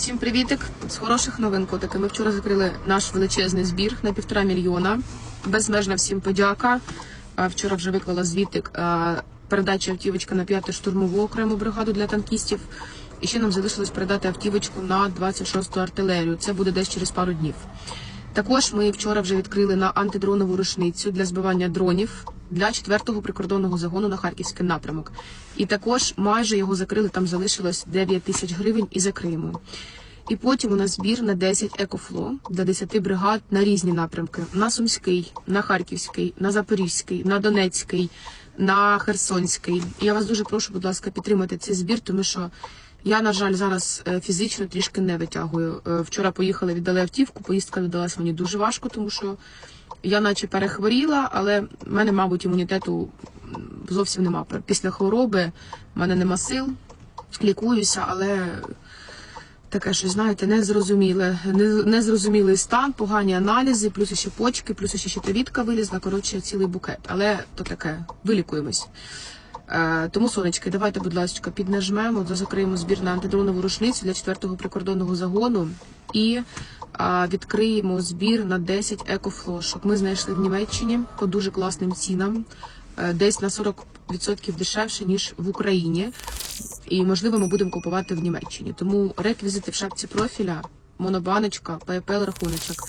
Всім привітик з хороших новин, котики. Ми вчора закрили наш величезний збір на півтора мільйона. Безмежна всім подяка. Вчора вже виклала звітик передача автівочка на п'яту штурмову окрему бригаду для танкістів. І ще нам залишилось передати автівочку на 26-ту артилерію. Це буде десь через пару днів. Також ми вчора вже відкрили на антидронову рушницю для збивання дронів для 4-го прикордонного загону на харківський напрямок. І також майже його закрили. Там залишилось 9 тисяч гривень і закриємо. І потім у нас збір на 10 екофло для 10 бригад на різні напрямки: на Сумський, на Харківський, на Запорізький, на Донецький, на Херсонський. І я вас дуже прошу, будь ласка, підтримати цей збір, тому що я, на жаль, зараз е, фізично трішки не витягую. Е, Вчора поїхали, віддали автівку. Поїздка віддалась мені дуже важко, тому що я наче перехворіла, але в мене, мабуть, імунітету зовсім нема. Після хвороби в мене нема сил, лікуюся, але таке щось, знаєте, незрозуміле, незрозумілий стан, погані аналізи, плюс ще почки, плюс ще щитовідка вилізла. Коротше, цілий букет. Але то таке, вилікуємось. Е, Тому, сонечки, давайте, будь ласка, піднажмемо, закриємо збір на антидронову рушницю для 4-го прикордонного загону і відкриємо збір на 10 екофлошок. Ми знайшли в Німеччині по дуже класним цінам, е, десь на 40% дешевше, ніж в Україні. І, можливо, ми будемо купувати в Німеччині. Тому реквізити в шапці профіля, монобаночка, PayPal рахуночок.